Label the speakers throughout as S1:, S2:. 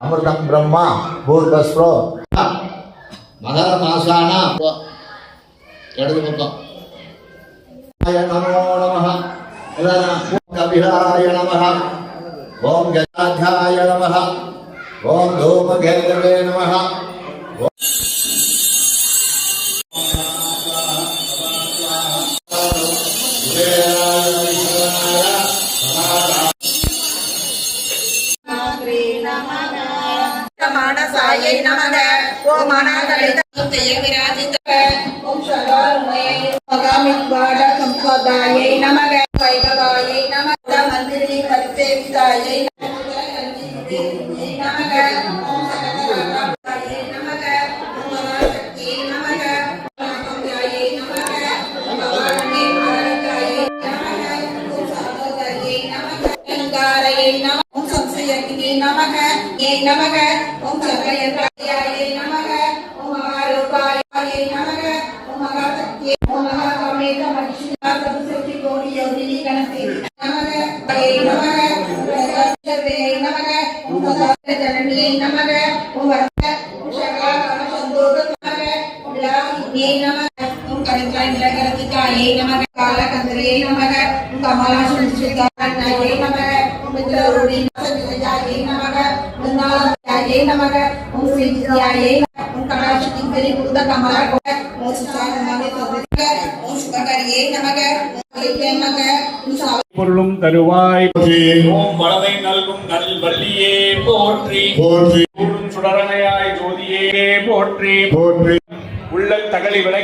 S1: அமிர்தம் பிரம்மா பூர்வஸ்ரோ மகர மாசானா இடது பக்கம் நமோ நம எல்லாரும் கபிலாய நம ஓம் கஜாத்தியாய நம ஓம் தூமகேதவே நம
S2: மானசாயை நமக ஓமனாகலிதய விராஜித ஓம் சகாருமே மகாமித்வாட சம்பாதாயை நமக வைபவாயை நமக மந்திரி பரிசேவிதாயை நமக ஓம் சகதாயை नमः, ये नमः। ओम सर्वयंत्राय ये नमः। ओम महारूपाय ये नमः। ओम महाशक्ति ओम महाकामेत महिषा सरस्वती गौरी योगिनी गणपति नमः। ये नमः। सर्वे नमः। ओम सदा जननी नमः। ओम वरद कुशला कामसंदोग नमः। ओम ला ये नमः। ओम कलित्राय निराकरतिकाय नमः। कालकंदरे नमः। ओम कमलाशुचिताय கமல ஓம் ஓம் சுபகரியை நமக லிங்கே நமக ஓம் சாவ
S3: பொருளும் தருவாய். ஓம் வளமை நல்கும் நல் வள்ளியே போற்றி.
S4: போற்றி
S3: சுடரணையாய் ஜோதியே போற்றி.
S4: போற்றி.
S3: உள்ள தகலி விளை.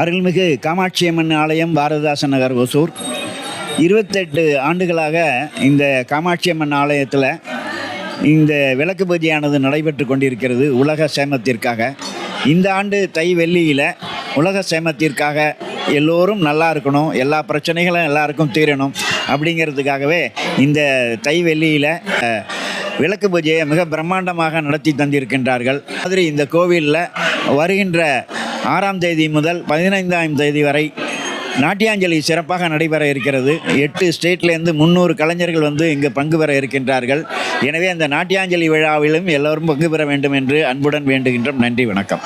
S5: அருள்மிகு காமாட்சியம்மன் ஆலயம் பாரதிதாசன் நகர் ஒசூர். இருபத்தெட்டு ஆண்டுகளாக இந்த காமாட்சியம்மன் ஆலயத்தில் இந்த விளக்கு பூஜையானது நடைபெற்று கொண்டிருக்கிறது உலக சேமத்திற்காக. இந்த ஆண்டு தை வெள்ளியில் உலக சேமத்திற்காக எல்லோரும் நல்லா இருக்கணும் எல்லா பிரச்சனைகளும் எல்லாருக்கும் தீரணும் அப்படிங்கிறதுக்காகவே இந்த தை வெள்ளியில் விளக்கு பூஜையை மிக பிரம்மாண்டமாக நடத்தி தந்திருக்கின்றார்கள். மாதிரி இந்த கோவிலில் வருகின்ற ஆறாம் தேதி முதல் பதினைந்தாம் தேதி வரை நாட்டியாஞ்சலி சிறப்பாக நடைபெற இருக்கிறது. எட்டு ஸ்டேட்லேருந்து முந்நூறு கலைஞர்கள் வந்து இங்கு பங்கு பெற இருக்கின்றார்கள். எனவே அந்த நாட்டியாஞ்சலி விழாவிலும் எல்லோரும் பங்கு பெற வேண்டும் என்று அன்புடன் வேண்டுகின்றோம். நன்றி வணக்கம்.